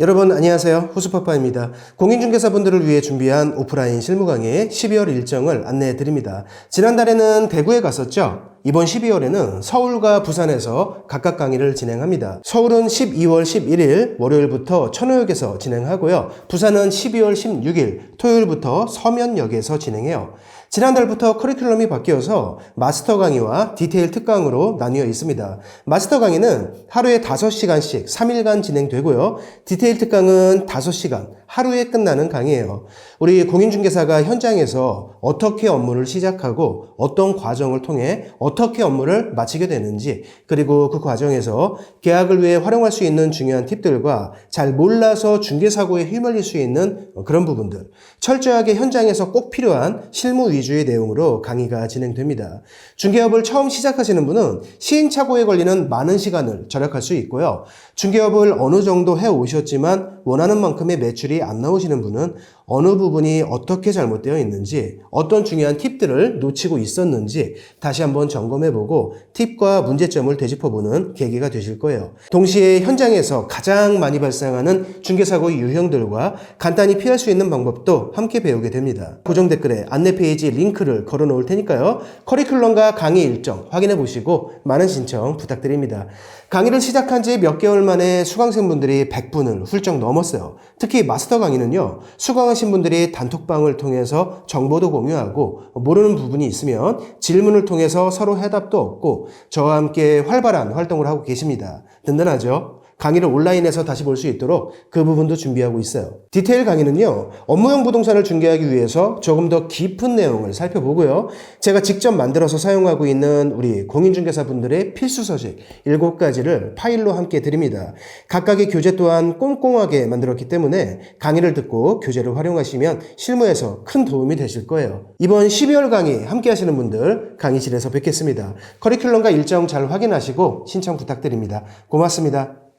여러분 안녕하세요. 호수파파입니다. 공인중개사분들을 위해 준비한 오프라인 실무 강의 12월 일정을 안내해 드립니다. 지난달에는 대구에 갔었죠? 이번 12월에는 서울과 부산에서 각각 강의를 진행합니다. 서울은 12월 11일 월요일부터 천호역에서 진행하고요. 부산은 12월 16일 토요일부터 서면역에서 진행해요. 지난달부터 커리큘럼이 바뀌어서 마스터 강의와 디테일 특강으로 나뉘어 있습니다. 마스터 강의는 하루에 5시간씩 3일간 진행되고요. 디테일 특강은 5시간, 하루에 끝나는 강의예요. 우리 공인중개사가 현장에서 어떻게 업무를 시작하고 어떤 과정을 통해 어 떻게 업무를 마치게 되는지 그리고 그 과정에서 계약을 위해 활용할 수 있는 중요한 팁들과 잘 몰라서 중개사고에 휘말릴 수 있는 그런 부분들 철저하게 현장에서 꼭 필요한 실무 위주의 내용으로 강의가 진행됩니다. 중개업을 처음 시작하시는 분은 시행착오에 걸리는 많은 시간을 절약할 수 있고요. 중개업을 어느 정도 해 오셨지만 원하는 만큼의 매출이 안 나오시는 분은 어느 부분이 어떻게 잘못되어 있는지 어떤 중요한 팁들을 놓치고 있었는지 다시 한번 점검해보고 팁과 문제점을 되짚어보는 계기가 되실 거예요. 동시에 현장에서 가장 많이 발생하는 중개사고의 유형들과 간단히 피할 수 있는 방법도 함께 배우게 됩니다. 고정 댓글에 안내 페이지 링크를 걸어 놓을 테니까요. 커리큘럼과 강의 일정 확인해 보시고 많은 신청 부탁드립니다. 강의를 시작한 지 몇 개월 만에 수강생분들이 100분을 훌쩍 넘었어요. 특히 마스터 강의는요, 수강 하신 분들이 단톡방을 통해서 정보도 공유하고 모르는 부분이 있으면 질문을 통해서 서로 해답도 얻고 저와 함께 활발한 활동을 하고 계십니다. 든든하죠? 강의를 온라인에서 다시 볼 수 있도록 그 부분도 준비하고 있어요. 디테일 강의는요, 업무용 부동산을 중개하기 위해서 조금 더 깊은 내용을 살펴보고요. 제가 직접 만들어서 사용하고 있는 우리 공인중개사분들의 필수 서식 7가지를 파일로 함께 드립니다. 각각의 교재 또한 꼼꼼하게 만들었기 때문에 강의를 듣고 교재를 활용하시면 실무에서 큰 도움이 되실 거예요. 이번 12월 강의 함께 하시는 분들 강의실에서 뵙겠습니다. 커리큘럼과 일정 잘 확인하시고 신청 부탁드립니다. 고맙습니다.